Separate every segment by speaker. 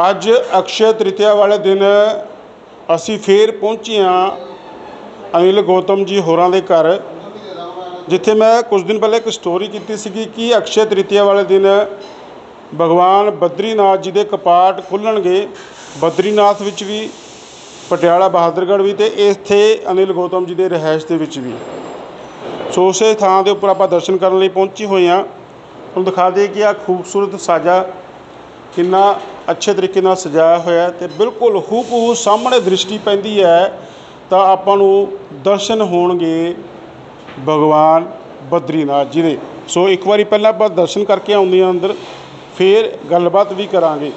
Speaker 1: ਅੱਜ ਅਕਸ਼ੇ ਤ੍ਰਿਤੀਆ ਵਾਲੇ ਦਿਨ ਅਸੀਂ ਫੇਰ ਪਹੁੰਚੇ ਹਾਂ ਅਨਿਲ ਗੌਤਮ ਜੀ ਹੋਰਾਂ ਦੇ ਘਰ, ਜਿੱਥੇ ਮੈਂ ਕੁਝ ਦਿਨ ਪਹਿਲੇ ਇੱਕ ਸਟੋਰੀ ਕੀਤੀ ਸੀਗੀ ਕਿ ਅਕਸ਼ੇ ਤ੍ਰਿਤੀਆ ਵਾਲੇ ਦਿਨ ਭਗਵਾਨ ਬਦਰੀਨਾਥ ਜੀ ਦੇ ਕਪਾਟ ਖੁੱਲਣਗੇ, ਬਦਰੀਨਾਥ ਵਿੱਚ ਵੀ, ਪਟਿਆਲਾ, ਬਹਾਦਰਗੜ੍ਹ ਵੀ ਤੇ ਇੱਥੇ ਅਨਿਲ ਗੌਤਮ ਜੀ ਦੇ ਰਿਹਾਇਸ਼ ਦੇ ਵਿੱਚ ਵੀ। ਸੋ ਉਸੇ ਥਾਂ ਦੇ ਉੱਪਰ ਆਪਾਂ ਦਰਸ਼ਨ ਕਰਨ ਲਈ ਪਹੁੰਚੇ ਹੋਏ ਹਾਂ। ਤੁਹਾਨੂੰ ਦਿਖਾ ਦਈਏ ਕਿ ਆ ਖੂਬਸੂਰਤ ਸਾਜਾ ਕਿੰਨਾ ਅੱਛੇ ਤਰੀਕੇ ਨਾਲ ਸਜਾਇਆ ਹੋਇਆ ਹੈ ਤੇ ਬਿਲਕੁਲ ਹੂਬਹੂ ਸਾਹਮਣੇ ਦ੍ਰਿਸ਼ਟੀ ਪੈਂਦੀ ਹੈ, ਤਾਂ ਆਪਾਂ ਨੂੰ ਦਰਸ਼ਨ ਹੋਣਗੇ ਭਗਵਾਨ ਬਦਰੀਨਾਥ ਜੀ ਦੇ। ਸੋ ਇੱਕ ਵਾਰੀ ਪਹਿਲਾਂ ਆਪਾਂ ਦਰਸ਼ਨ ਕਰਕੇ ਆਉਂਦੇ ਹਾਂ ਅੰਦਰ, ਫਿਰ ਗੱਲਬਾਤ ਵੀ ਕਰਾਂਗੇ।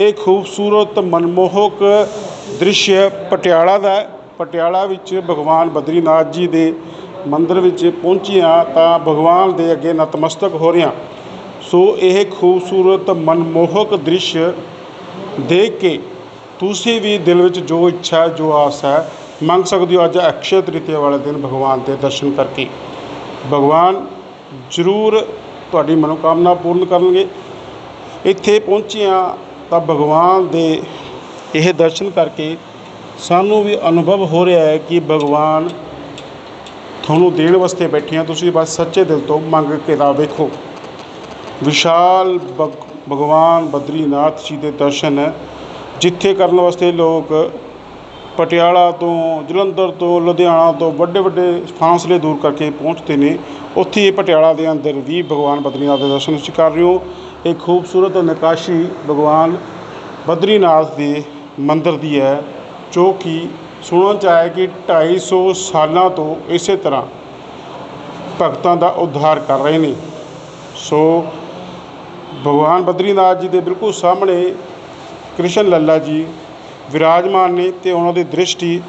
Speaker 1: ਇਹ ਖੂਬਸੂਰਤ ਮਨਮੋਹਕ ਦ੍ਰਿਸ਼ ਪਟਿਆਲਾ ਦਾ ਪਟਿਆਲਾ ਵਿੱਚ ਭਗਵਾਨ ਬਦਰੀਨਾਥ ਜੀ ਦੇ ਮੰਦਿਰ ਵਿੱਚ ਪਹੁੰਚੇ ਤਾਂ ਭਗਵਾਨ ਦੇ ਅੱਗੇ ਨਤਮਸਤਕ ਹੋ ਰਿਹਾ ਸੋ ਇਹ ਖੂਬਸੂਰਤ ਮਨਮੋਹਕ ਦ੍ਰਿਸ਼ ਦੇਖ ਕੇ ਤੁਸੀਂ ਵੀ ਦਿਲ ਵਿੱਚ ਜੋ ਇੱਛਾ, ਜੋ ਆਸ ਹੈ, ਮੰਗ ਸਕਦੇ ਹੋ ਅੱਜ ਅਕਸ਼ਯ ਤ੍ਰਿਤੀਆ ਵਾਲੇ ਦਿਨ ਭਗਵਾਨ ਦੇ ਦਰਸ਼ਨ ਕਰਕੇ। ਭਗਵਾਨ ਜ਼ਰੂਰ ਤੁਹਾਡੀ ਮਨੋਕਾਮਨਾ ਪੂਰਨ ਕਰਨਗੇ। ਇੱਥੇ ਪਹੁੰਚੇ ਹਾਂ ਤਾਂ ਭਗਵਾਨ ਦੇ ਇਹ ਦਰਸ਼ਨ ਕਰਕੇ ਸਾਨੂੰ ਵੀ ਅਨੁਭਵ ਹੋ ਰਿਹਾ ਹੈ ਕਿ ਭਗਵਾਨ ਤੁਹਾਨੂੰ ਦੇਣ ਵਾਸਤੇ ਬੈਠੇ ਆ। ਤੁਸੀਂ ਬਸ ਸੱਚੇ ਦਿਲ ਤੋਂ ਮੰਗ ਕੇ ਤਾਂ ਵੇਖੋ। ਵਿਸ਼ਾਲ ਭਗ- ਭਗਵਾਨ ਬਦਰੀਨਾਥ ਜੀ ਦੇ ਦਰਸ਼ਨ ਜਿੱਥੇ ਕਰਨ ਵਾਸਤੇ ਲੋਕ ਪਟਿਆਲਾ ਤੋਂ, ਜਲੰਧਰ ਤੋਂ, ਲੁਧਿਆਣਾ ਤੋਂ ਵੱਡੇ ਵੱਡੇ ਫਾਸਲੇ ਦੂਰ ਕਰਕੇ ਪਹੁੰਚਦੇ ਨੇ। ਉੱਥੇ ਪਟਿਆਲਾ ਦੇ ਅੰਦਰ ਵੀ ਭਗਵਾਨ ਬਦਰੀਨਾਥ ਦੇ ਦਰਸ਼ਨ ਤੁਸੀਂ ਕਰ ਰਹੇ ਹੋ। ਇਹ ਖੂਬਸੂਰਤ ਨਕਾਸ਼ੀ ਭਗਵਾਨ ਬਦਰੀਨਾਥ ਦੇ ਮੰਦਿਰ ਦੀ ਹੈ, ਜੋ ਕਿ ਸੁਣਨ ਚ ਆਇਆ ਕਿ 250 ਸਾਲਾਂ ਤੋਂ ਇਸੇ ਤਰ੍ਹਾਂ ਭਗਤਾਂ ਦਾ ਉଦ୍ਧਾਰ ਕਰ ਰਹੇ ਨੇ। ਸੋ ਭਗਵਾਨ ਬਦਰੀਨਾਥ ਜੀ ਦੇ ਬਿਲਕੁਲ ਸਾਹਮਣੇ ਕ੍ਰਿਸ਼ਨ ਲੱਲਾ ਜੀ ਵਿਰਾਜਮਾਨ ਨੇ ਤੇ ਉਹਨਾਂ ਦੀ ਦ੍ਰਿਸ਼ਟੀ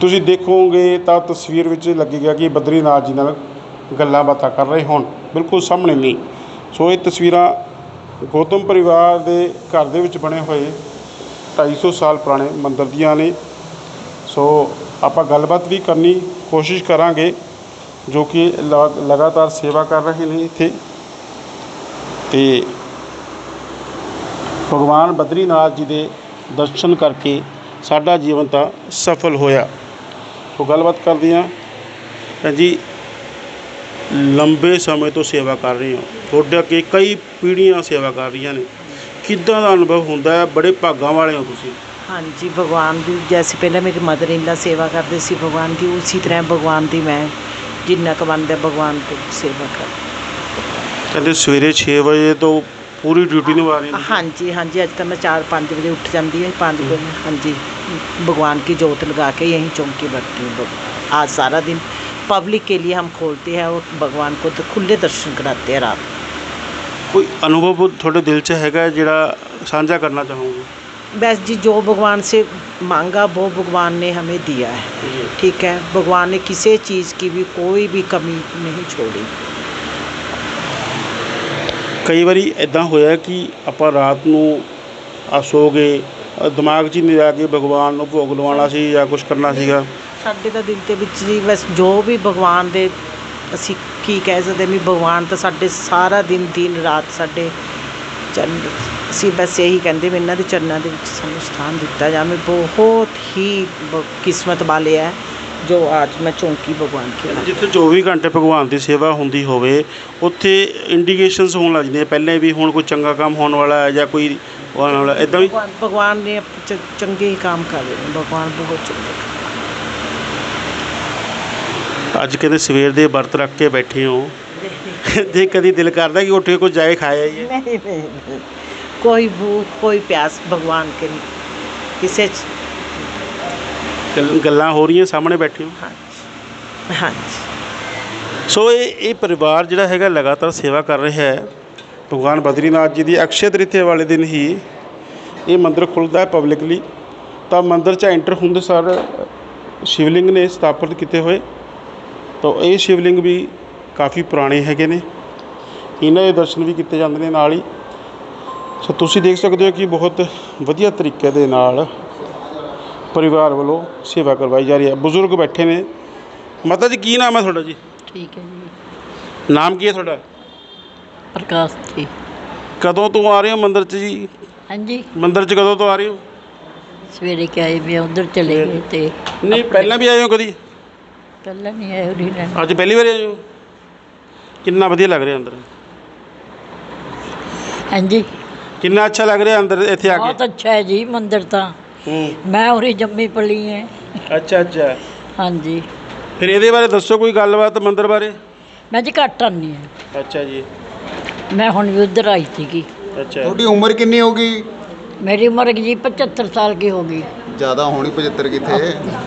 Speaker 1: ਤੁਸੀਂ ਦੇਖੋਗੇ ਤਾਂ ਤਸਵੀਰ ਵਿੱਚ ਲੱਗੇਗਾ ਕਿ ਬਦਰੀਨਾਥ ਜੀ ਨਾਲ ਗੱਲਾਂ ਬਾਤਾਂ ਕਰ ਰਹੇ ਹੋਣ। ਬਿਲਕੁਲ ਸਾਹਮਣੇ ਨਹੀਂ। ਸੋ ਇਹ ਤਸਵੀਰਾਂ ਗੌਤਮ ਪਰਿਵਾਰ ਦੇ ਘਰ ਦੇ ਵਿੱਚ ਬਣੇ ਹੋਏ 250 ਸਾਲ ਪੁਰਾਣੇ ਮੰਦਰ ਦੀਆਂ ਨੇ। ਸੋ ਆਪਾਂ ਗੱਲਬਾਤ ਵੀ ਕਰਨੀ ਕੋਸ਼ਿਸ਼ ਕਰਾਂਗੇ ਜੋ ਕਿ ਲਗਾਤਾਰ ਸੇਵਾ ਕਰ ਰਹੇ ਨੇ ਇੱਥੇ। ਤੇ ਭਗਵਾਨ ਬਦਰੀਨਾਥ ਜੀ ਦੇ ਦਰਸ਼ਨ ਕਰਕੇ ਸਾਡਾ ਜੀਵਨ ਤਾਂ ਸਫਲ ਹੋਇਆ। ਸੋ ਗੱਲਬਾਤ ਕਰਦੇ ਹਾਂ। ਭੈਣ ਜੀ, ਲੰਬੇ ਸਮੇਂ ਤੋਂ ਸੇਵਾ ਕਰ ਰਹੇ ਹੋ। ਤੁਹਾਡੇ ਅੱਗੇ ਕਈ ਪੀੜ੍ਹੀਆਂ ਸੇਵਾ ਕਰ ਰਹੀਆਂ ਨੇ। ਕਿੱਦਾਂ ਦਾ ਅਨੁਭਵ ਹੁੰਦਾ ਹੈ? ਬੜੇ ਭਾਗਾਂ ਵਾਲੇ ਹੋ ਤੁਸੀਂ।
Speaker 2: ਹਾਂਜੀ, ਭਗਵਾਨ ਦੀ ਜੈਸੇ ਪਹਿਲਾਂ ਮੇਰੀ ਮਦਰ ਇੰਨਾ ਸੇਵਾ ਕਰਦੇ ਸੀ। ਭਗਵਾਨ ਦੀ ਉਸੇ ਤਰ੍ਹਾਂ ਭਗਵਾਨ ਦੀ ਮੈਂ ਜਿੰਨਾ ਕੁ ਬਣਦਾ ਭਗਵਾਨ ਦੀ ਸੇਵਾ ਕਰ
Speaker 1: ਕਹਿੰਦੇ ਸਵੇਰੇ 6 ਵਜੇ ਤੋਂ ਪੂਰੀ ਡਿਊਟੀ ਨਿਭਾ ਰਹੇ ਨੇ
Speaker 2: ਹਾਂਜੀ ਹਾਂਜੀ ਅੱਜ ਤਾਂ ਮੈਂ 4-5 ਵਜੇ ਉੱਠ ਜਾਂਦੀ ਹੈ 5 ਵਜੇ ਹਾਂਜੀ भगवान की जोत लगा के यहीं चौंकी बैठती हूँ भग- आज सारा दिन पब्लिक के लिए हम खोलते हैं और भगवान को तो खुले दर्शन कराते हैं रात
Speaker 1: ਕੋਈ ਅਨੁਭਵ ਤੁਹਾਡੇ ਦਿਲ 'ਚ ਹੈਗਾ ਜਿਹੜਾ ਸਾਂਝਾ ਕਰਨਾ ਚਾਹੋਗੇ
Speaker 2: बस जी जो भगवान से मांगा वो भगवान ने हमें दिया है ठीक है भगवान ने किसी चीज़ की भी कोई भी कमी नहीं छोड़ी
Speaker 1: ਕਈ ਵਾਰੀ ਇੱਦਾਂ ਹੋਇਆ ਕਿ ਆਪਾਂ ਰਾਤ ਨੂੰ, ਆ ਸੋ ਗਏ ਦਿਮਾਗ 'ਚ ਹੀ ਨਹੀਂ ਆ ਕਿ ਭਗਵਾਨ ਨੂੰ ਭੋਗ ਲਵਾਉਣਾ ਸੀ ਜਾਂ ਕੁਝ ਕਰਨਾ ਸੀਗਾ।
Speaker 2: ਸਾਡੇ ਤਾਂ ਦਿਲ ਦੇ ਵਿੱਚ ਜੀ ਬਸ ਜੋ ਵੀ ਭਗਵਾਨ ਦੇ ਅਸੀਂ ਕੀ ਕਹਿ ਸਕਦੇ ਵੀ ਭਗਵਾਨ ਤਾਂ ਸਾਡੇ ਸਾਰਾ ਦਿਨ ਦਿਨ ਰਾਤ ਸਾਡੇ ਚਰਨ, ਅਸੀਂ ਬਸ ਇਹੀ ਕਹਿੰਦੇ ਵੀ ਇਹਨਾਂ ਦੇ ਚਰਨਾਂ ਦੇ ਵਿੱਚ ਸਾਨੂੰ ਸਥਾਨ ਦਿੱਤਾ ਜਾਵੇ ਬਹੁਤ ਹੀ ਬ- ਕਿਸਮਤ ਵਾਲੇ ਹੈ ਜੋ ਅੱਜ ਮੈਂ ਚੌਂਕੀ ਭਗਵਾਨ ਕੀ ਬਣਾ
Speaker 1: ਜਿੱਥੇ 24 ਘੰਟੇ ਭਗਵਾਨ ਦੀ ਸੇਵਾ ਹੁੰਦੀ ਹੋਵੇ ਉੱਥੇ ਇੰਡੀਕੇਸ਼ਨਸ ਹੋਣ ਲੱਗ ਜਾਂਦੀਆਂ ਪਹਿਲੇ ਵੀ ਹੁਣ ਕੋਈ ਚੰਗਾ ਕੰਮ ਹੋਣ ਵਾਲਾ ਹੈ ਜਾਂ ਕੋਈ ਹੋਣ ਵਾਲਾ ਇਦਾਂ ਵੀ
Speaker 2: ਭਗਵਾਨ ਭਗਵਾਨ ਨੇ ਚ- ਚੰਗੇ ਹੀ ਕੰਮ ਕਰ ਰਹੇ ਨੇ ਭਗਵਾਨ ਬਹੁਤ ਚੰਗੇ
Speaker 1: ਅੱਜ ਕਹਿੰਦੇ ਸਵੇਰ ਦੇ ਵਰਤ ਰੱਖ ਕੇ ਬੈਠੇ ਹੋ ਜੇ ਕਦੀ ਦਿਲ ਕਰਦਾ ਕਿ ਉੱਠ ਕੇ ਕੁਝ ਜਾਏ ਖਾਇਆ ਹੀ
Speaker 2: नहीं नहीं नहीं कोई भूख कोई प्यास भगवान के किसे
Speaker 1: ਗੱਲਾਂ ਹੋ ਰਹੀਆਂ ਸਾਹਮਣੇ ਬੈਠੇ ਹੋ
Speaker 2: ਹਾਂਜੀ।
Speaker 1: ਸੋ ਇਹ ਇਹ ਪਰਿਵਾਰ ਜਿਹੜਾ ਹੈਗਾ ਲਗਾਤਾਰ ਸੇਵਾ ਕਰ ਰਿਹਾ ਹੈ। ਭਗਵਾਨ ਬਦਰੀਨਾਥ ਜੀ ਦੀ ਅਕਸ਼ੇ ਤ੍ਰਿਥੇ ਵਾਲੇ ਦਿਨ ਹੀ ਇਹ ਮੰਦਿਰ ਖੁੱਲ੍ਹਦਾ ਹੈ ਪਬਲਿਕਲੀ ਤਾਂ ਮੰਦਿਰ 'ਚ ਐਂਟਰ ਹੁੰਦੇ ਸਰ ਸ਼ਿਵਲਿੰਗ ਨੇ ਸਥਾਪਿਤ ਕੀਤੇ ਹੋਏ। ਤਾਂ ਇਹ ਸ਼ਿਵਲਿੰਗ ਵੀ ਕਾਫੀ ਪੁਰਾਣੇ ਹੈਗੇ ਨੇ। ਇਹਨਾਂ ਦੇ ਦਰਸ਼ਨ ਵੀ ਕੀਤੇ ਜਾਂਦੇ ਨੇ ਨਾਲ ਹੀ। ਸੋ ਤੁਸੀਂ ਦੇਖ ਸਕਦੇ ਹੋ ਕਿ ਬਹੁਤ ਵਧੀਆ ਤਰੀਕੇ ਦੇ ਨਾਲ ਪਰਿਵਾਰ ਵੱਲੋਂ ਸੇਵਾ ਕਰਵਾਈ ਜਾ ਰਹੀ ਹੈ। ਬਜ਼ੁਰਗ ਬੈਠੇ ਨੇ। ਮਾਤਾ ਜੀ ਕੀ ਨਾਮ ਹੈ ਤੁਹਾਡਾ ਜੀ?
Speaker 3: ਠੀਕ ਹੈ ਜੀ।
Speaker 1: ਨਾਮ ਕੀ ਹੈ ਤੁਹਾਡਾ?
Speaker 3: ਪ੍ਰਕਾਸ਼ ਜੀ।
Speaker 1: ਕਦੋਂ ਤੋਂ ਆ ਰਹੇ ਹੋ ਮੰਦਿਰ 'ਚ ਜੀ?
Speaker 3: ਹਾਂਜੀ।
Speaker 1: ਮੰਦਿਰ 'ਚ ਕਦੋਂ ਤੋਂ ਆ ਰਹੇ ਹੋ?
Speaker 3: ਸਵੇਰੇ ਕਿ ਆਏ ਵੀ ਉਧਰ ਚਲੇ ਗਏ ਤੇ
Speaker 1: ਨਹੀਂ ਪਹਿਲਾਂ ਵੀ ਆਏ ਹੋ ਕਦੀ?
Speaker 3: ਕੱਲਾ ਨਹੀਂ ਆਏ ਉਰੀ ਰਹਿਣ।
Speaker 1: ਅੱਜ ਪਹਿਲੀ ਵਾਰ ਆਏ ਹੋ? ਕਿੰਨਾ ਵਧੀਆ ਲੱਗ ਰਿਹਾ ਅੰਦਰ?
Speaker 3: ਹਾਂਜੀ।
Speaker 1: ਕਿੰਨਾ ਅੱਛਾ ਲੱਗ ਰਿਹਾ ਅੰਦਰ ਇੱਥੇ ਆ
Speaker 3: ਬਹੁਤ
Speaker 1: ਕੇ
Speaker 3: ਅੱਛਾ ਹੈ ਜੀ ਮੰਦਿਰ ਤਾਂ। ਮੈਂ ਉਰੀ ਜੰਮੀ ਪਲੀ ਹੈ
Speaker 1: ਅੱਛਾ ਅੱਛਾ।
Speaker 3: ਹਾਂਜੀ।
Speaker 1: ਫਿਰ ਇਹਦੇ ਬਾਰੇ ਦੱਸੋ ਕੋਈ ਗੱਲਬਾਤ ਮੰਦਿਰ ਬਾਰੇ?
Speaker 3: ਮੈਂ ਜੀ ਘੱਟ ਆਉਂਦੀ ਹਾਂ
Speaker 1: ਅੱਛਾ ਜੀ।
Speaker 3: ਮੈਂ ਹੁਣ ਵੀ ਉਧਰ ਆਈ ਸੀਗੀ।
Speaker 1: ਅੱਛਾ।
Speaker 4: ਤੁਹਾਡੀ ਉਮਰ ਕਿੰਨੀ ਹੋਗੀ
Speaker 3: ਮੇਰੀ ਉਮਰ ਜੀ 75 ਸਾਲ ਕੀ ਹੋ ਗਈ।
Speaker 4: ਜ਼ਿਆਦਾ ਹੋਣੀ 75 ਕਿੱਥੇ?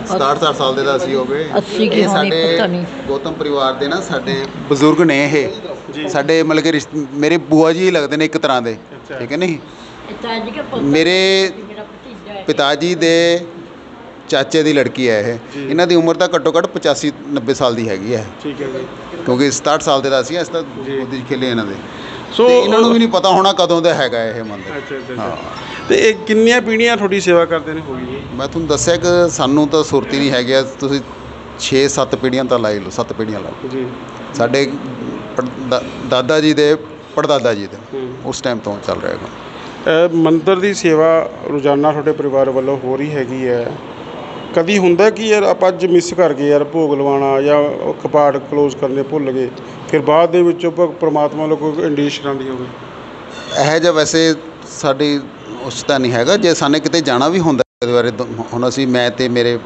Speaker 4: 67 60 ਸਾਲ ਦੇ ਤਾਂ ਅਸੀਂ ਹੋ ਗਏ।
Speaker 3: 80 ਕੀ
Speaker 4: ਇਹ
Speaker 3: ਹੋਣੀ,
Speaker 4: ਸਾਡੇ
Speaker 3: ਪਤਾ ਨਹੀਂ।
Speaker 4: ਗੌਤਮ ਪਰਿਵਾਰ ਦੇ ਨਾ ਸਾਡੇ ਬਜ਼ੁਰਗ ਨੇ ਇਹ। ਸਾਡੇ ਮਤਲਬ ਕਿ ਰਿਸ਼ਤ- ਮੇਰੇ ਬੂਆ ਜੀ ਹੀ ਲੱਗਦੇ ਨੇ ਇੱਕ ਤਰ੍ਹਾਂ ਦੇ। ਠੀਕ ਹੈ ਨਹੀਂ
Speaker 3: ਤਾਂ ਜੀ ਕਿ
Speaker 4: ਮੇਰੇ
Speaker 3: ਹੈ
Speaker 4: ਪਿਤਾ ਜੀ ਦੇ ਚਾਚੇ ਦੀ ਲੜਕੀ ਹੈ ਇਹ। ਇਹਨਾਂ ਦੀ ਉਮਰ ਤਾਂ ਘੱਟੋ ਘੱਟ 85 90 ਸਾਲ ਦੀ ਹੈਗੀ ਹੈ।
Speaker 1: ਠੀਕ ਹੈ ਜੀ।
Speaker 4: ਕਿਉਂਕਿ 67 ਸਾਲ ਦੇ ਤਾਂ ਅਸੀਂ ਇਸ ਤਾਂ ਗੋਦੀ 'ਚ ਖੇਲੇ ਇਹਨਾਂ ਦੇ।
Speaker 1: ਸੋ
Speaker 4: ਇਹਨਾਂ ਨੂੰ ਵੀ ਨਹੀਂ ਪਤਾ ਹੋਣਾ ਕਦੋਂ ਦਾ ਹੈਗਾ ਇਹ ਮੰਦਿਰ।
Speaker 1: ਅੱਛਾ ਤੇ ਇਹ ਕਿੰਨੀਆਂ ਪੀੜ੍ਹੀਆਂ ਤੁਹਾਡੀ ਸੇਵਾ ਕਰਦੇ ਨੇ ਹੋ ਗਈ
Speaker 4: ਮੈਂ ਤੁਹਾਨੂੰ ਦੱਸਿਆ ਕਿ ਸਾਨੂੰ ਤਾਂ ਸੁਰਤੀ ਨਹੀਂ ਹੈਗੀ ਤੁਸੀਂ 6-7 ਪੀੜ੍ਹੀਆਂ ਤਾਂ ਲਾਈ ਲਓ 7 ਪੀੜ੍ਹੀਆਂ ਲਾ ਲਓ।
Speaker 1: ਜੀ।
Speaker 4: ਸਾਡੇ ਦਾ- ਦਾਦਾ ਜੀ ਦੇ ਪੜਦਾਦਾ ਜੀ ਦੇ।
Speaker 1: ਹੂੰ।
Speaker 4: ਉਸ ਟਾਈਮ ਤੋਂ ਚੱਲ ਰਿਹਾ ਹੈਗਾ।
Speaker 1: ਇਹ ਮੰਦਰ ਦੀ ਸੇਵਾ ਰੋਜ਼ਾਨਾ ਤੁਹਾਡੇ ਪਰਿਵਾਰ ਵੱਲੋਂ ਹੋ ਰਹੀ ਹੈਗੀ ਹੈ। ਕਦੀ ਹੁੰਦਾ ਕਿ ਯਾਰ ਆਪਾਂ ਅੱਜ ਮਿਸ ਕਰ ਗਏ ਯਾਰ, ਭੋਗ ਲਵਾਉਣਾ ਜਾਂ ਉਹ ਕਪਾਟ ਕਲੋਜ਼ ਕਰਨੇ ਭੁੱਲ ਗਏ, ਫਿਰ ਬਾਅਦ ਦੇ ਵਿੱਚ ਉਹ ਪ੍ਰਮਾਤਮਾ ਵੱਲੋਂ ਕੋਈ ਇੰਡੀਸ਼ਨ ਆਉਂਦੀ ਹੋਵੇ?
Speaker 4: ਇਹ ਜਿਹਾ ਵੈਸੇ ਸਾਡੀ ਉਸ ਤਾਂ ਨਹੀਂ ਹੈਗਾ, ਜੇ ਸਾਨੇ ਕਿਤੇ ਜਾਣਾ ਵੀ ਹੁੰਦਾ ਇਹਦੇ ਬਾਰੇ ਤਾਂ ਹੁਣ ਅਸੀਂ, ਮੈਂ ਤੇ ਮੇਰੇ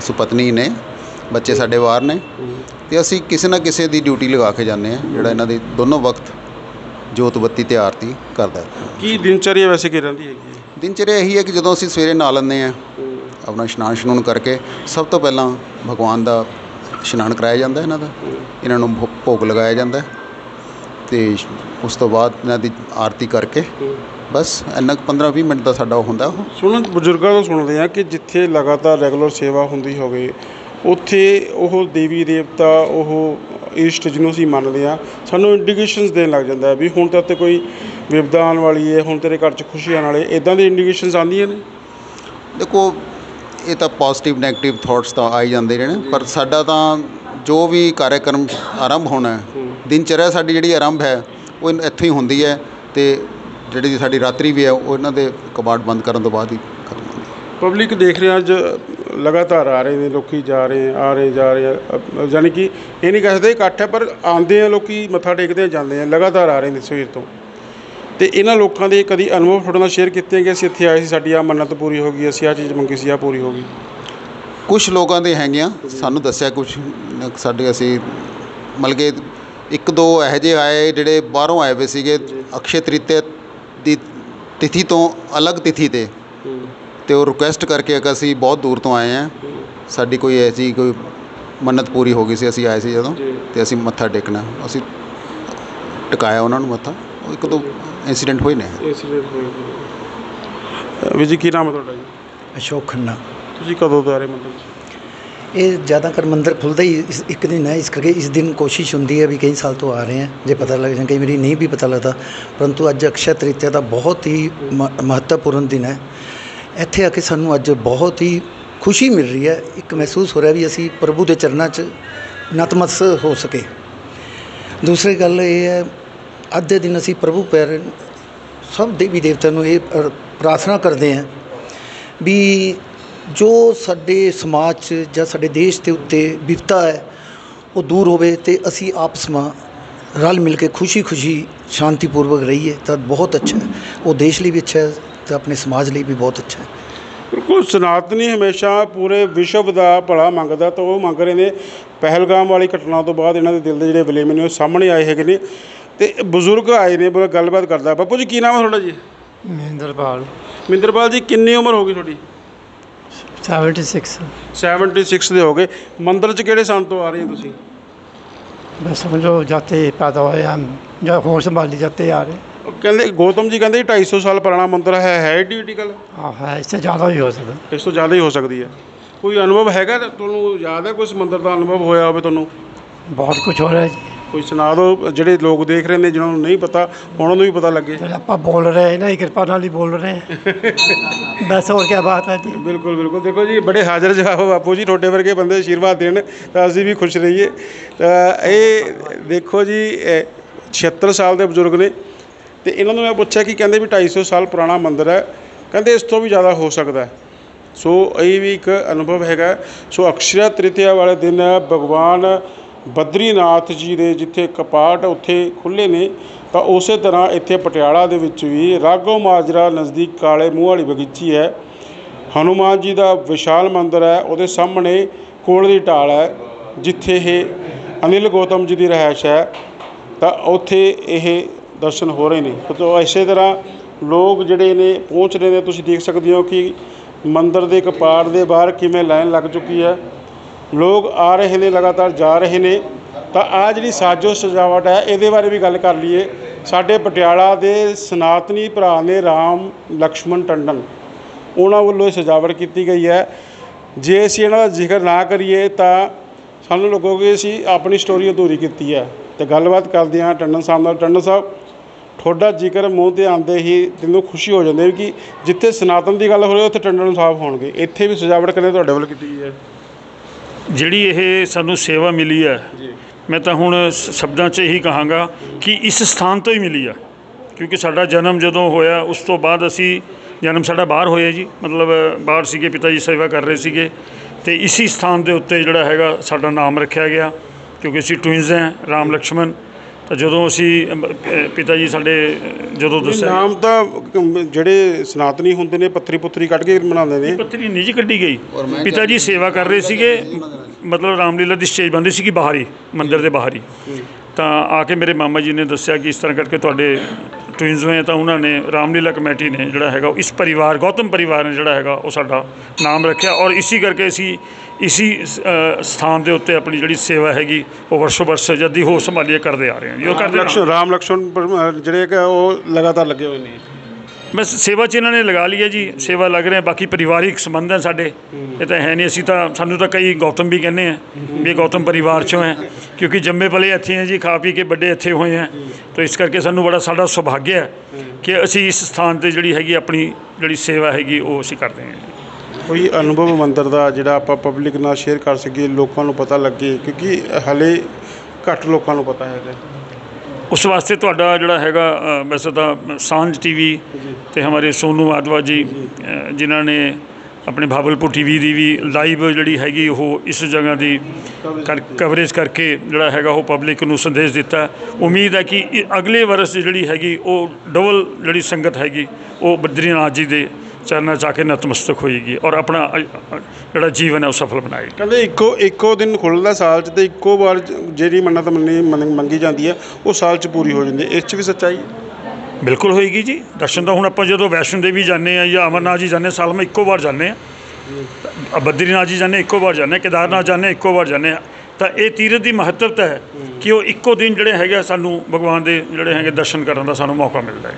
Speaker 4: ਸੁਪਤਨੀ ਨੇ, ਬੱਚੇ ਸਾਡੇ ਬਾਹਰ ਨੇ, ਤੇ ਅਸੀਂ ਕਿਸੇ ਨਾ ਕਿਸੇ ਦੀ ਡਿਊਟੀ ਲਗਾ ਕੇ ਜਾਂਦੇ ਆ ਜਿਹੜਾ ਇਹਨਾਂ ਦੀ ਦੋਨੋਂ ਵਕਤ ਜੋਤ ਬੱਤੀ ਤੇ ਆਰਤੀ ਕਰਦਾ। ਹੈ
Speaker 1: ਕੀ ਦਿਨਚਰਿਆ ਵੈਸੇ ਕੀ ਰਹਿੰਦੀ ਹੈਗੀ ਹੈ?
Speaker 4: ਦਿਨ ਚੜ੍ਹਿਆ ਇਹੀ ਹੈ ਕਿ ਜਦੋਂ ਅਸੀਂ ਸਵੇਰੇ ਨਹਾ ਲੈਂਦੇ ਆ ਆਪਣਾ ਇਸ਼ਨਾਨ ਇਸ਼ਨੂਨ ਕਰਕੇ ਸਭ ਤੋਂ ਪਹਿਲਾਂ ਭਗਵਾਨ ਦਾ ਇਸ਼ਨਾਨ ਕਰਾਇਆ ਜਾਂਦਾ ਇਹਨਾਂ ਦਾ। ਇਹਨਾਂ ਨੂੰ ਭੋ- ਭੋਗ ਲਗਾਇਆ ਜਾਂਦਾ। ਤੇ ਉਸ ਤੋਂ ਬਾਅਦ ਇਹਨਾਂ ਦੀ ਆਰਤੀ ਕਰਕੇ ਬਸ ਇੰਨਾ 15-20 ਮਿੰਟ ਦਾ ਸਾਡਾ ਉਹ ਹੁੰਦਾ ਉਹ।
Speaker 1: ਸੁਣਨ ਬਜ਼ੁਰਗਾਂ ਤੋਂ ਸੁਣਦੇ ਆ ਕਿ ਜਿੱਥੇ ਲਗਾਤਾਰ ਰੈਗੂਲਰ ਸੇਵਾ ਹੁੰਦੀ ਹੋਵੇ ਉੱਥੇ ਉਹ ਦੇਵੀ ਦੇਵਤਾ ਉਹ ਇਸ਼ਟ ਜਿਹਨੂੰ ਅਸੀਂ ਮੰਨਦੇ ਆ ਸਾਨੂੰ ਇੰਡੀਕੇਸ਼ਨਸ ਦੇਣ ਲੱਗ ਜਾਂਦਾ ਹੈ ਵੀ ਹੁਣ ਤਾਂ ਤੇ ਕੋਈ ਵਿਪਦਾ ਆਉਣ ਵਾਲੀ ਹੈ ਹੁਣ ਤੇਰੇ ਘਰ 'ਚ ਖੁਸ਼ੀ ਆਉਣ ਵਾਲੀ ਹੈ। ਇਦਾਂ ਦੀ ਇੰਡੀਕੇਸ਼ਨਸ ਆਉਂਦੀਆਂ ਨੇ?
Speaker 4: ਦੇਖੋ ਇਹ ਤਾਂ ਪੋਜ਼ਿਟਿਵ 네ਗੇਟਿਵ ਥਾਟਸ ਤਾਂ ਆਈ ਜਾਂਦੇ ਨੇ ਪਰ ਸਾਡਾ ਤਾਂ ਜੋ ਵੀ ਕਾਰਜਕ੍ਰਮ ਆਰੰਭ ਹੋਣਾ ਹੈ ਦਿਨਚਰਿਆ ਸਾਡੀ ਜਿਹੜੀ ਆਰੰਭ ਹੈ ਉਹ ਇੱਥੋਂ ਹੀ ਹੁੰਦੀ ਹੈ ਤੇ ਜਿਹੜੀ ਸਾਡੀ ਰਾਤਰੀ ਵੀ ਹੈ ਉਹ ਇਹਨਾਂ ਦੇ ਕਬਾੜ ਬੰਦ ਕਰਨ ਤੋਂ ਬਾਅਦ ਹੀ ਖਤਮ ਹੁੰਦੀ ਹੈ।
Speaker 1: ਪਬਲਿਕ ਦੇਖ ਰਿਹਾ ਅੱਜ ਲਗਾਤਾਰ ਆ ਰਹੇ ਨੇ ਲੋਕੀ ਜਾ ਰਹੇ ਆ ਰਹੇ ਜਾ ਰਹੇ ਯਾਨੀ ਕਿ ਇਹ ਨਹੀਂ ਕਹਿੰਦੇ ਇਕੱਠ ਹੈ ਪਰ ਆਉਂਦੇ ਆ ਲੋਕੀ ਮੱਥਾ ਟੇਕਦੇ ਜਾਂਦੇ ਆ ਲਗਾਤਾਰ ਆ ਰਹੇ ਨੇ ਸਵੇਰ ਤੋਂ। ਤੇ ਇਹਨਾਂ ਲੋਕਾਂ ਦੇ ਕਦੀ ਅਨੁਭਵ ਤੁਹਾਡੇ ਨਾਲ ਸ਼ੇਅਰ ਕੀਤੇ ਕਿ ਅਸੀਂ ਇੱਥੇ ਆਏ ਸੀ ਸਾਡੀ ਆ ਮੰਨਤ ਪੂਰੀ ਹੋ ਗਈ ਅਸੀਂ ਆ ਚੀਜ਼ ਮੰਗੀ ਸੀ ਆ ਪੂਰੀ ਹੋ ਗਈ।
Speaker 4: ਕੁਝ ਲੋਕਾਂ ਦੇ ਹੈਗੀਆਂ ਸਾਨੂੰ ਦੱਸਿਆ ਕੁਝ ਸਾਡੇ ਅਸੀਂ ਮਤਲਬ ਕਿ ਇੱਕ ਦੋ ਇਹੋ ਜਿਹੇ ਆਏ ਜਿਹੜੇ ਬਾਹਰੋਂ ਆਏ ਹੋਏ ਸੀਗੇ ਅਕਸ਼ੇ ਤ੍ਰਿਤੀਆ ਦੀ ਤਿਥੀ ਤੋਂ ਅਲੱਗ ਤਿਥੀ ਤੇ। ਤੇ ਉਹ ਰਿਕੁਐਸਟ ਕਰਕੇ ਅਸੀਂ ਬਹੁਤ ਦੂਰ ਤੋਂ ਆਏ ਹਾਂ। ਸਾਡੀ ਕੋਈ ਐਸੀ ਕੋਈ ਮੰਨਤ ਪੂਰੀ ਹੋ ਗਈ ਸੀ ਅਸੀਂ ਆਏ ਸੀ ਜਦੋਂ ਤੇ ਅਸੀਂ ਮੱਥਾ ਟੇਕਣਾ। ਅਸੀਂ ਟਿਕਾਇਆ ਉਹਨਾਂ ਨੂੰ ਮੱਥਾ। ਉਹ ਇੱਕ ਦੋ ਇਨਸੀਡੈਂਟ ਹੋਏ ਨੇ।
Speaker 1: ਇੰਸੀਡੈਂਟ ਹੋਏ ਵੀ ਜੀ ਕੀ ਨਾਮ ਹੈ ਤੁਹਾਡਾ ਜੀ?
Speaker 5: ਅਸ਼ੋਕ ਖੰਨਾ।
Speaker 1: ਤੁਸੀਂ ਕਦੋਂ ਤੋਂ ਆ ਰਹੇ ਮੰਦਰ 'ਚ?
Speaker 5: ਇਹ ਜ਼ਿਆਦਾਤਰ ਮੰਦਰ ਖੁੱਲਦਾ ਹੀ ਇਸ ਇੱਕ ਦਿਨ ਹੈ ਇਸ ਕਰਕੇ ਇਸ ਦਿਨ ਕੋਸ਼ਿਸ਼ ਹੁੰਦੀ ਹੈ ਵੀ ਕਈ ਸਾਲ ਤੋਂ ਆ ਰਹੇ ਹਾਂ। ਜੇ ਪਤਾ ਲੱਗ ਜਾਏ ਕਈ ਵਾਰੀ ਨਹੀਂ ਵੀ ਪਤਾ ਲੱਗਦਾ। ਪਰੰਤੂ ਅੱਜ ਅਕਸ਼ੈ ਤ੍ਰਿਤੀਆ ਦਾ ਬਹੁਤ ਹੀ ਮ- ਮਹੱਤਵਪੂਰਨ ਦਿਨ ਹੈ। ਇੱਥੇ ਆ ਕੇ ਸਾਨੂੰ ਅੱਜ ਬਹੁਤ ਹੀ ਖੁਸ਼ੀ ਮਿਲ ਰਹੀ ਹੈ, ਇੱਕ ਮਹਿਸੂਸ ਹੋ ਰਿਹਾ ਵੀ ਅਸੀਂ ਪ੍ਰਭੂ ਦੇ ਚਰਨਾਂ 'ਚ ਨਤਮਸ ਹੋ ਸਕੇ। ਦੂਸਰੀ ਗੱਲ ਇਹ ਹੈ, ਅੱਜ ਦੇ ਦਿਨ ਅਸੀਂ ਪ੍ਰਭੂ ਪੈਰ ਸਭ ਦੇਵੀ ਦੇਵਤਿਆਂ ਨੂੰ ਇਹ ਅਰ- ਪ੍ਰਾਰਥਨਾ ਕਰਦੇ ਹਾਂ ਵੀ ਜੋ ਸਾਡੇ ਸਮਾਜ 'ਚ ਜਾਂ ਸਾਡੇ ਦੇਸ਼ ਦੇ ਉੱਤੇ ਵਿਪਤਾ ਹੈ, ਉਹ ਦੂਰ ਹੋਵੇ ਤੇ ਅਸੀਂ ਆਪਸ ਵਿੱਚ ਰਲ ਮਿਲ ਕੇ ਖੁਸ਼ੀ-ਖੁਸ਼ੀ ਸ਼ਾਂਤੀਪੂਰਵਕ ਰਹੀਏ ਤਾਂ ਬਹੁਤ ਅੱਛਾ ਉਹ ਦੇਸ਼ ਲਈ ਵੀ ਅੱਛਾ ਹੈ ਤੇ ਆਪਣੇ ਸਮਾਜ ਲਈ ਵੀ ਬਹੁਤ ਅੱਛਾ ਹੈ।
Speaker 1: ਬਿਲਕੁਲ ਸਨਾਤਨੀ ਹਮੇਸ਼ਾ ਪੂਰੇ ਵਿਸ਼ਵ ਦਾ ਭਲਾ ਮੰਗਦਾ ਤਾਂ ਉਹ ਮੰਗ ਰਹੇ ਨੇ ਪਹਿਲਗਾਮ ਵਾਲੀ ਘਟਨਾ ਤੋਂ ਬਾਅਦ ਇਹਨਾਂ ਦੇ ਦਿਲ ਦੇ ਜਿਹੜੇ ਵਿਲੇਮ ਨੇ ਉਹ ਸਾਹਮਣੇ ਆਏ ਹੈਗੇ ਨੇ ਤੇ ਬਜ਼ੁਰਗ ਆਏ ਨੇ ਬੜਾ ਗੱਲਬਾਤ ਕਰਦਾ। ਬਾਪੂ ਜੀ ਕੀ ਨਾਮ ਹੈ ਤੁਹਾਡਾ ਜੀ?
Speaker 6: ਮਹਿੰਦਰਪਾਲ।
Speaker 1: ਮਹਿੰਦਰਪਾਲ ਜੀ ਕਿੰਨੀ ਉਮਰ ਹੋ ਗਈ ਤੁਹਾਡੀ?
Speaker 6: 76
Speaker 1: 76 ਦੇ ਹੋ ਗਏ। ਮੰਦਰ ਚ ਕਿਹੜੇ ਸੰਨ ਤੋਂ ਆ ਰਹੇ ਹੋ ਤੁਸੀਂ?
Speaker 6: ਬਸ ਸਮਝੋ ਜਾਤੇ ਪੈਦਾ ਹੋਏ ਹਨ ਜਾਂ ਹੋਰ ਸੰਭਾਲੀ ਜਾਤੇ ਆ
Speaker 1: ਰਹੇ। ਕਹਿੰਦੇ ਗੌਤਮ ਜੀ ਕਹਿੰਦੇ 250 ਸਾਲ ਪੁਰਾਣਾ ਮੰਦਿਰ ਹੈ ਹੈ ਏਡੀ ਏਡੀ ਗੱਲ
Speaker 6: हाँ है इससे ज़्यादा भी हो सकता
Speaker 1: ਇਸ ਤੋਂ ਜ਼ਿਆਦਾ ਹੀ ਹੋ ਸਕਦੀ ਹੈ ਕੋਈ ਅਨੁਭਵ ਹੈਗਾ ਤਾਂ ਤੁਹਾਨੂੰ ਯਾਦ ਹੈ ਕੋਈ ਮੰਦਿਰ ਦਾ ਅਨੁਭਵ ਹੋਇਆ ਹੋਵੇ ਤੁਹਾਨੂੰ
Speaker 6: बहुत कुछ हो रहा है जी
Speaker 1: ਕੋਈ ਸੁਣਾ ਦਿਓ ਜਿਹੜੇ ਲੋਕ ਦੇਖ ਰਹੇ ਨੇ ਜਿਹਨਾਂ ਨੂੰ ਨਹੀਂ ਪਤਾ ਉਹਨਾਂ ਨੂੰ ਵੀ ਪਤਾ ਲੱਗੇ
Speaker 6: तो आप बोल रहे हैं ना कृपा नाल ही बोल रहे हैं बस और क्या बात है जी
Speaker 1: ਬਿਲਕੁਲ ਬਿਲਕੁਲ ਦੇਖੋ ਜੀ ਬੜੇ ਹਾਜ਼ਰ ਜਵਾਬ ਬਾਪੂ ਜੀ ਤੁਹਾਡੇ ਵਰਗੇ ਬੰਦੇ ਆਸ਼ੀਰਵਾਦ ਦੇਣ ਤਾਂ ਅਸੀਂ ਵੀ ਖੁਸ਼ ਰਹੀਏ ਤਾਂ ਇਹ ਦੇਖੋ ਜੀ ਇਹ 76 ਸਾਲ ਦੇ ਬਜ਼ੁਰਗ ਨੇ ਤੇ ਇਹਨਾਂ ਨੂੰ ਮੈਂ ਪੁੱਛਿਆ ਕਿ ਕਹਿੰਦੇ ਵੀ 250 ਸਾਲ ਪੁਰਾਣਾ ਮੰਦਿਰ ਹੈ। ਕਹਿੰਦੇ ਇਸ ਤੋਂ ਵੀ ਜ਼ਿਆਦਾ ਹੋ ਸਕਦਾ ਸੋ ਇਹ ਵੀ ਇੱਕ ਅਨੁਭਵ ਹੈਗਾ ਸੋ ਅਕਸ਼ਰਾ ਤ੍ਰਿਤਿਆ ਵਾਲੇ ਦਿਨ ਭਗਵਾਨ ਬਦਰੀਨਾਥ ਜੀ ਦੇ ਜਿੱਥੇ ਕਪਾਟ ਉੱਥੇ ਖੁੱਲੇ ਨੇ, ਤਾਂ ਉਸੇ ਤਰ੍ਹਾਂ ਇੱਥੇ ਪਟਿਆਲਾ ਦੇ ਵਿੱਚ ਵੀ ਰਾਗੋ ਮਾਜਰਾ ਨਜ਼ਦੀਕ ਕਾਲੇ ਮੂੰਹ ਵਾਲੀ ਬਗੀਚੀ ਹੈ। ਹਨੂਮਾਨ ਜੀ ਦਾ ਵਿਸ਼ਾਲ ਮੰਦਿਰ ਹੈ। ਉਹਦੇ ਸਾਹਮਣੇ ਕੋਲ ਦੀ ਢਾਲ ਹੈ, ਜਿੱਥੇ ਇਹ ਅਨਿਲ ਗੋਤਮ ਜੀ ਦੀ ਰਹਿائش ਹੈ। ਤਾਂ ਉੱਥੇ ਇਹ ਦਰਸ਼ਨ ਹੋ ਰਹੇ ਨੇ। ਤਾਂ ਇਸੇ ਤਰ੍ਹਾਂ ਲੋਕ ਜਿਹੜੇ ਨੇ, ਪਹੁੰਚ ਰਹੇ ਨੇ। ਤੁਸੀਂ ਦੇਖ ਸਕਦੇ ਹੋ ਕਿ ਮੰਦਰ ਦੇ ਕਪਾਟ ਦੇ ਬਾਹਰ ਕਿਵੇਂ ਲਾਈਨ ਲੱਗ ਚੁੱਕੀ ਹੈ। ਲੋਕ ਆ ਰਹੇ ਨੇ, ਲਗਾਤਾਰ ਜਾ ਰਹੇ ਨੇ। ਤਾਂ ਆ ਜਿਹੜੀ ਸਾਜੋ ਸਜਾਵਟ ਹੈ, ਇਹਦੇ ਬਾਰੇ ਵੀ ਗੱਲ ਕਰ ਲਈਏ। ਸਾਡੇ ਪਟਿਆਲਾ ਦੇ ਸਨਾਤਨੀ ਭਰਾ ਨੇ ਰਾਮ ਲਕਸ਼ਮਣ ਟੰਡਨ। ਉਹਨਾਂ ਵੱਲੋਂ ਇਹ ਸਜਾਵਟ ਕੀਤੀ ਗਈ ਹੈ। ਜੇ ਅਸੀਂ ਇਹਨਾਂ ਦਾ ਜ਼ਿਕਰ ਨਾ ਕਰੀਏ, ਤਾਂ ਸਾਨੂੰ ਲੱਗੋਗੇ ਅਸੀਂ ਆਪਣੀ ਸਟੋਰੀ ਅਧੂਰੀ ਕੀਤੀ ਹੈ। ਤੇ ਗੱਲਬਾਤ ਕਰਦੇ ਹਾਂ ਟੰਡਨ ਸਾਹਿਬ ਨਾਲ। ਟੰਡਨ ਸਾਹਿਬ ਤੁਹਾਡਾ ਜ਼ਿਕਰ ਮੂੰਹ ਤੇ ਆਉਂਦੇ ਹੀ ਦਿਲ ਨੂੰ ਖੁਸ਼ੀ ਹੋ ਜਾਂਦੀ ਹੈ ਕਿ ਜਿੱਥੇ ਸਨਾਤਨ ਦੀ ਗੱਲ ਹੋ ਰਹੀ ਹੈ ਉੱਥੇ ਟੰਡਨ ਸਾਹਿਬ ਹੋਣਗੇ। ਇੱਥੇ ਵੀ ਸਜਾਵਟ ਕਰਨੇ ਤੁਹਾਡੇ ਵੱਲ ਕੀਤੀ ਹੈ?
Speaker 7: ਜਿਹੜੀ ਇਹ ਸਾਨੂੰ ਸੇਵਾ ਮਿਲੀ ਹੈ ਮੈਂ ਤਾਂ ਹੁਣ ਸ਼ਬਦਾਂ 'ਚ ਇਹੀ ਕਹਾਂਗਾ ਕਿ ਇਸ ਸਥਾਨ ਤੋਂ ਹੀ ਮਿਲੀ ਆ। ਕਿਉਂਕਿ ਸਾਡਾ ਜਨਮ ਜਦੋਂ ਹੋਇਆ ਉਸ ਤੋਂ ਬਾਅਦ ਅਸੀਂ ਜਨਮ ਸਾਡਾ ਬਾਹਰ ਹੋਇਆ ਜੀ। ਮਤਲਬ ਬਾਹਰ ਸੀਗੇ ਪਿਤਾ ਜੀ ਸੇਵਾ ਕਰ ਰਹੇ ਸੀਗੇ। ਤੇ ਇਸੀ ਸਥਾਨ ਦੇ ਉੱਤੇ ਜਿਹੜਾ ਹੈਗਾ ਸਾਡਾ ਨਾਮ ਰੱਖਿਆ ਗਿਆ। ਕਿਉਂਕਿ ਅਸੀਂ ਟਵਿਨਸ ਹਾਂ ਰਾਮ ਲਕਸ਼ਮਣ। ਤਾਂ ਜਦੋਂ ਅਸੀਂ ਪਿਤਾ ਜੀ ਸਾਡੇ ਜਦੋਂ ਦੱਸਿਆ
Speaker 1: ਨਾਮ ਤਾਂ ਜਿਹੜੇ ਸਨਾਤਨੀ ਹੁੰਦੇ ਨੇ ਪੱਥਰੀ ਪੁੱਤਰੀ ਕੱਢ ਕੇ ਬਣਾਉਂਦੇ ਨੇ।
Speaker 7: ਪੱਤਰੀ ਨਹੀਂ ਜੀ ਕੱਢੀ ਗਈ। ਪਿਤਾ ਜੀ ਸੇਵਾ ਕਰ ਰਹੇ ਸੀਗੇ। ਮਤਲਬ ਰਾਮਲੀਲਾ ਦੀ ਸਟੇਜ ਬੰਦੀ ਸੀਗੀ ਬਾਹਰੀ ਮੰਦਿਰ ਦੇ ਬਾਹਰੀ ਤਾਂ ਆ ਕੇ ਮੇਰੇ ਮਾਮਾ ਜੀ ਨੇ ਦੱਸਿਆ ਕਿ ਇਸ ਤਰ੍ਹਾਂ ਕਰਕੇ ਤੁਹਾਡੇ ਟਵਿਨਸ ਹੋਏ ਤਾਂ ਉਹਨਾਂ ਨੇ ਰਾਮਲੀਲਾ ਕਮੇਟੀ ਨੇ ਜਿਹੜਾ ਹੈਗਾ ਇਸ ਪਰਿਵਾਰ ਗੌਤਮ ਪਰਿਵਾਰ ਨੇ ਜਿਹੜਾ ਹੈਗਾ ਉਹ ਸਾਡਾ ਨਾਮ ਰੱਖਿਆ ਔਰ ਇਸੇ ਕਰਕੇ ਅਸੀਂ ਇਸੀ ਸਥਾਨ ਦੇ ਉੱਤੇ ਆਪਣੀ ਜਿਹੜੀ ਸੇਵਾ ਹੈਗੀ ਉਹ ਵਰਸ਼ੋ ਵਰਸ਼ ਜੱਦੀ ਹੋ ਸੰਭਾਲੀਏ ਕਰਦੇ ਆ ਰਹੇ ਹਾਂ ਜੀ ਉਹ ਕਰਦੇ
Speaker 1: ਲਕਸ਼ਮਣ
Speaker 7: ਰਹਾਂਗੇ।
Speaker 1: ਰਾਮ ਲਕਸ਼ਮਣ ਪਰ- ਜਿਹੜੇ ਕਿ ਉਹ ਲਗਾਤਾਰ ਲੱਗੇ ਹੋਏ ਨੇ
Speaker 7: ਬਸ ਸੇਵਾ 'ਚ ਇਹਨਾਂ ਨੇ ਲਗਾ ਲਈ ਹੈ ਜੀ, ਸੇਵਾ ਲੱਗ ਰਹੇ, ਬਾਕੀ ਪਰਿਵਾਰਿਕ ਸੰਬੰਧ ਹੈ ਸਾਡੇ। ਇਹ ਤਾਂ ਹੈ ਨਹੀਂ, ਅਸੀਂ ਤਾਂ, ਸਾਨੂੰ ਤਾਂ ਕਈ ਗੌਤਮ ਵੀ ਕਹਿੰਦੇ ਆ, ਵੀ ਇਹ ਗੌਤਮ ਪਰਿਵਾਰ 'ਚੋਂ ਹੈ, ਕਿਉਂਕਿ ਜੰਮੇ ਪਲੇ ਇੱਥੇ ਹੈ ਜੀ, ਖਾ ਪੀ ਕੇ ਵੱਡੇ ਇੱਥੇ ਹੋਏ ਹੈ। ਤਾਂ ਇਸ ਕਰਕੇ ਸਾਨੂੰ ਬੜਾ ਸਾਡਾ ਸੁਭਾਗਿਆ ਹੈ ਕਿ ਅਸੀਂ ਇਸ ਸਥਾਨ ਤੇ ਜਿਹੜੀ ਹੈਗੀ ਆਪਣੀ ਜਿਹੜੀ ਸੇਵਾ ਹੈਗੀ, ਉਹ ਅਸੀਂ ਕਰਦੇ ਹਾਂ।
Speaker 1: ਕੋਈ ਅਨੁਭਵ ਮੰਦਰ ਦਾ ਜਿਹੜਾ ਆਪਾਂ ਪਬਲਿਕ ਨਾਲ ਸ਼ੇਅਰ ਕਰ ਸਕੀਏ, ਲੋਕਾਂ ਨੂੰ ਪਤਾ ਲੱਗੇ, ਕਿਉਂਕਿ ਹਲੇ ਘੱਟ ਲੋਕਾਂ ਨੂੰ ਪਤਾ ਹੈ
Speaker 7: ਉਸ ਵਾਸਤੇ ਤੁਹਾਡਾ ਜਿਹੜਾ ਹੈਗਾ ਵੈਸੇ ਤਾਂ ਸਾਂਝ ਟੀਵੀ ਤੇ ਹਮਾਰੇ ਸੋਨੂ ਆਦਵਾ ਜੀ ਜਿਨ੍ਹਾਂ ਨੇ ਆਪਣੇ ਭਾਵਲਪੁਰ ਟੀਵੀ ਦੀ ਵੀ ਲਾਈਵ ਜਿਹੜੀ ਹੈਗੀ ਉਹ ਇਸ ਜਗ੍ਹਾ ਦੀ ਕਵਰੇਜ ਕਰਕੇ ਜਿਹੜਾ ਹੈਗਾ ਉਹ ਪਬਲਿਕ ਨੂੰ ਸੰਦੇਸ਼ ਦਿੱਤਾ। ਉਮੀਦ ਹੈ ਕਿ ਅਗਲੇ ਵਰਸ ਜਿਹੜੀ ਹੈਗੀ ਉਹ ਡਬਲ ਜਿਹੜੀ ਸੰਗਤ ਹੈਗੀ ਉਹ ਬਦਰੀਨਾਥ ਜੀ ਦੇ ਚਰਨਾਂ 'ਚ ਆ ਕੇ ਨਤਮਸਤਕ ਹੋਏਗੀ ਔਰ ਆਪਣਾ ਜਿਹੜਾ ਜੀਵਨ ਹੈ ਉਹ ਸਫਲ ਬਣਾਏਗੀ।
Speaker 1: ਕਹਿੰਦੇ ਇੱਕੋ ਇੱਕੋ ਦਿਨ ਖੁੱਲ੍ਹਦਾ ਸਾਲ 'ਚ ਤੇ ਇੱਕੋ ਵਾਰ ਜਿਹੜੀ ਮੰਨਤ ਮੰਨੀ ਮੰਗੀ ਜਾਂਦੀ ਹੈ ਉਹ ਸਾਲ 'ਚ ਪੂਰੀ ਹੋ ਜਾਂਦੀ ਹੈ। ਇਸ 'ਚ ਵੀ ਸੱਚਾਈ ਹੈ?
Speaker 7: ਬਿਲਕੁਲ ਹੋਏਗੀ ਜੀ। ਦਰਸ਼ਨ ਤਾਂ ਹੁਣ ਆਪਾਂ ਜਦੋਂ ਵੈਸ਼ਨੋ ਦੇਵੀ ਜਾਂਦੇ ਆ ਜਾਂ ਅਮਰਨਾਥ ਜੀ ਜਾਂਦੇ ਸਾਲ ਮੈਂ ਇੱਕੋ ਵਾਰ ਜਾਂਦੇ ਆ ਬਦਰੀਨਾਥ ਜੀ ਜਾਂਦੇ ਇੱਕੋ ਵਾਰ ਜਾਂਦੇ ਕੇਦਾਰਨਾਥ ਜਾਂਦੇ ਇੱਕੋ ਵਾਰ ਜਾਂਦੇ ਆ ਤਾਂ ਇਹ ਤੀਰਥ ਦੀ ਮਹੱਤਵਤਾ ਹੈ ਕਿ ਉਹ ਇੱਕੋ ਦਿਨ ਜਿਹੜੇ ਹੈਗੇ ਸਾਨੂੰ ਭਗਵਾਨ ਦੇ ਜਿਹੜੇ ਹੈਗੇ ਦਰਸ਼ਨ ਕਰਨ ਦਾ ਸਾਨੂੰ ਮੌਕਾ ਮਿਲਦਾ ਹੈ।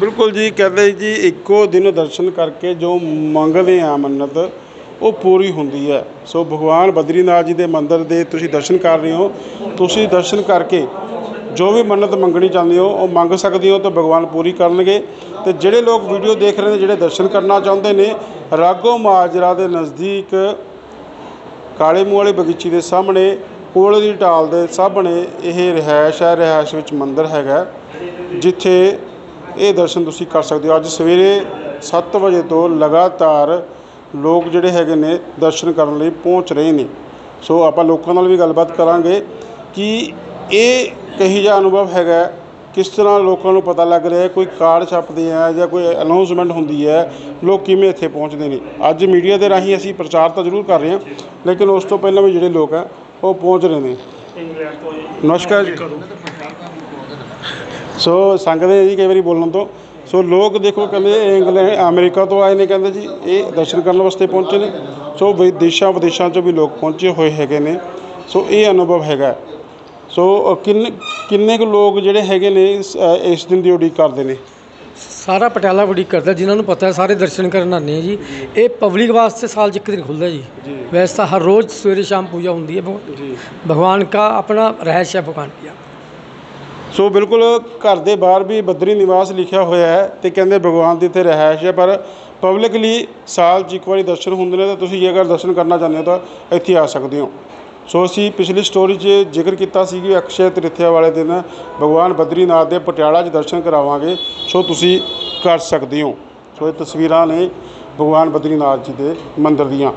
Speaker 1: ਬਿਲਕੁਲ ਜੀ, ਕਹਿੰਦੇ ਜੀ, ਇੱਕੋ ਦਿਨ ਦਰਸ਼ਨ ਕਰਕੇ ਜੋ ਮੰਗਦੇ ਆ ਮੰਨਤ, ਉਹ ਪੂਰੀ ਹੁੰਦੀ ਹੈ। ਸੋ ਭਗਵਾਨ ਬਦਰੀਨਾਥ ਜੀ ਦੇ ਮੰਦਿਰ ਦੇ ਤੁਸੀਂ ਦਰਸ਼ਨ ਕਰ ਰਹੇ ਹੋ। ਤੁਸੀਂ ਦਰਸ਼ਨ ਕਰਕੇ ਜੋ ਵੀ ਮੰਨਤ ਮੰਗਣੀ ਚਾਹੁੰਦੇ ਹੋ, ਉਹ ਮੰਗ ਸਕਦੇ ਹੋ ਤਾਂ ਭਗਵਾਨ ਪੂਰੀ ਕਰਨਗੇ। ਤੇ ਜਿਹੜੇ ਲੋਕ ਵੀਡੀਓ ਦੇਖ ਰਹੇ ਨੇ, ਜਿਹੜੇ ਦਰਸ਼ਨ ਕਰਨਾ ਚਾਹੁੰਦੇ ਨੇ ਰਾਗੋ ਮਾਜਰਾ ਦੇ ਨਜ਼ਦੀਕ ਕਾਲੇ ਮੂੰਹ ਵਾਲੇ ਬਗੀਚੀ ਦੇ ਸਾਹਮਣੇ, ਕੋਲ ਦੀ ਢਾਲ ਦੇ ਸਾਹਮਣੇ ਇਹ ਰਿਹਾਇਸ਼ ਹੈ। ਰਿਹਾਇਸ਼ ਵਿੱਚ ਮੰਦਿਰ ਹੈਗਾ, ਜਿੱਥੇ ਇਹ ਦਰਸ਼ਨ ਤੁਸੀਂ ਕਰ ਸਕਦੇ ਹੋ। ਅੱਜ ਸਵੇਰੇ 7 ਵਜੇ ਤੋਂ ਲਗਾਤਾਰ ਲੋਕ ਜਿਹੜੇ ਹੈਗੇ ਨੇ ਦਰਸ਼ਨ ਕਰਨ ਲਈ ਪਹੁੰਚ ਰਹੇ ਨੇ। ਸੋ ਆਪਾਂ ਲੋਕਾਂ ਨਾਲ ਵੀ ਗੱਲਬਾਤ ਕਰਾਂਗੇ ਕਿ ਇਹ ਕਹੀ ਜਿਹਾ ਅਨੁਭਵ ਹੈਗਾ ਕਿਸ ਤਰ੍ਹਾਂ ਲੋਕਾਂ ਨੂੰ ਪਤਾ ਲੱਗ ਰਿਹਾ ਕੋਈ ਕਾਰਡ ਛਪਦੇ ਆ ਜਾਂ ਕੋਈ ਅਨਾਉਂਸਮੈਂਟ ਹੁੰਦੀ ਹੈ ਲੋਕ ਕਿਵੇਂ ਇੱਥੇ ਪਹੁੰਚਦੇ ਨੇ। ਅੱਜ ਮੀਡੀਆ ਦੇ ਰਾਹੀਂ ਅਸੀਂ ਪ੍ਰਚਾਰ ਤਾਂ ਜ਼ਰੂਰ ਕਰ ਰਹੇ ਹਾਂ ਲੇਕਿਨ ਉਸ ਤੋਂ ਪਹਿਲਾਂ ਵੀ ਜਿਹੜੇ ਲੋਕ ਆ ਉਹ ਪਹੁੰਚ ਰਹੇ ਨੇ। ਨਮਸਕਾਰ ਜੀ। ਸੋ ਸੰਗਦੇ ਜੀ ਕਈ ਵਾਰੀ ਬੋਲਣ ਤੋਂ। ਸੋ ਲੋਕ ਦੇਖੋ ਕਹਿੰਦੇ ਇੰਗਲੈਂਡ ਅਮਰੀਕਾ ਤੋਂ ਆਏ ਨੇ ਕਹਿੰਦੇ ਜੀ ਇਹ ਦਰਸ਼ਨ ਕਰਨ ਵਾਸਤੇ ਪਹੁੰਚੇ ਨੇ। ਸੋ ਵਿਦੇਸ਼ਾਂ ਵਿਦੇਸ਼ਾਂ 'ਚੋਂ ਵੀ ਲੋਕ ਪਹੁੰਚੇ ਹੋਏ ਹੈਗੇ ਨੇ। ਸੋ ਇਹ ਅਨੁਭਵ ਹੈਗਾ। ਸੋ ਕਿੰਨੇ ਕਿੰਨੇ ਕੁ ਲੋਕ ਜਿਹੜੇ ਹੈਗੇ ਨੇ ਇਸ ਦਿਨ ਦੀ ਉਡੀਕ ਕਰਦੇ ਨੇ?
Speaker 8: ਸਾਰਾ ਪਟਿਆਲਾ ਉਡੀਕ ਕਰਦਾ ਜਿਨ੍ਹਾਂ ਨੂੰ ਪਤਾ ਸਾਰੇ ਦਰਸ਼ਨ ਕਰਨ ਆਉਂਦੇ ਆ ਜੀ। ਇਹ ਪਬਲਿਕ ਵਾਸਤੇ ਸਾਲ 'ਚ ਇੱਕ ਦਿਨ ਖੁੱਲਦਾ ਜੀ। ਵੈਸੇ ਤਾਂ ਹਰ ਰੋਜ਼ ਸਵੇਰੇ ਸ਼ਾਮ ਪੂਜਾ ਹੁੰਦੀ ਹੈ ਜੀ। ਭਗਵਾਨ ਦਾ ਆਪਣਾ ਰਹਿਸ਼ ਹੈ ਭਗਵਾਨ ਦੀ
Speaker 1: ਸੋ ਬਿਲਕੁਲ ਘਰ ਦੇ ਬਾਹਰ ਵੀ ਬੱਦਰੀ ਨਿਵਾਸ ਲਿਖਿਆ ਹੋਇਆ ਹੈ ਅਤੇ ਕਹਿੰਦੇ ਭਗਵਾਨ ਦੀ ਇੱਥੇ ਰਿਹਾਇਸ਼ ਹੈ, ਪਰ ਪਬਲਿਕਲੀ ਸਾਲ 'ਚ ਇੱਕ ਵਾਰੀ ਦਰਸ਼ਨ ਹੁੰਦੇ ਨੇ ਤਾਂ ਤੁਸੀਂ ਜੇਕਰ ਦਰਸ਼ਨ ਕਰਨਾ ਚਾਹੁੰਦੇ ਹੋ ਤਾਂ ਇੱਥੇ ਆ ਸਕਦੇ ਹੋ। ਸੋ ਅਸੀਂ ਪਿਛਲੀ ਸਟੋਰੀ 'ਚ ਜ਼ਿਕਰ ਕੀਤਾ ਸੀ ਕਿ ਅਕਸ਼ੇ ਤ੍ਰਿਥਿਆ ਵਾਲੇ ਦਿਨ ਭਗਵਾਨ ਬਦਰੀਨਾਥ ਦੇ ਪਟਿਆਲਾ 'ਚ ਦਰਸ਼ਨ ਕਰਾਵਾਂਗੇ, ਸੋ ਤੁਸੀਂ ਕਰ ਸਕਦੇ ਹੋ। ਸੋ ਇਹ ਤਸਵੀਰਾਂ ਨੇ ਭਗਵਾਨ ਬਦਰੀਨਾਥ ਜੀ ਦੇ ਮੰਦਰ ਦੀਆਂ।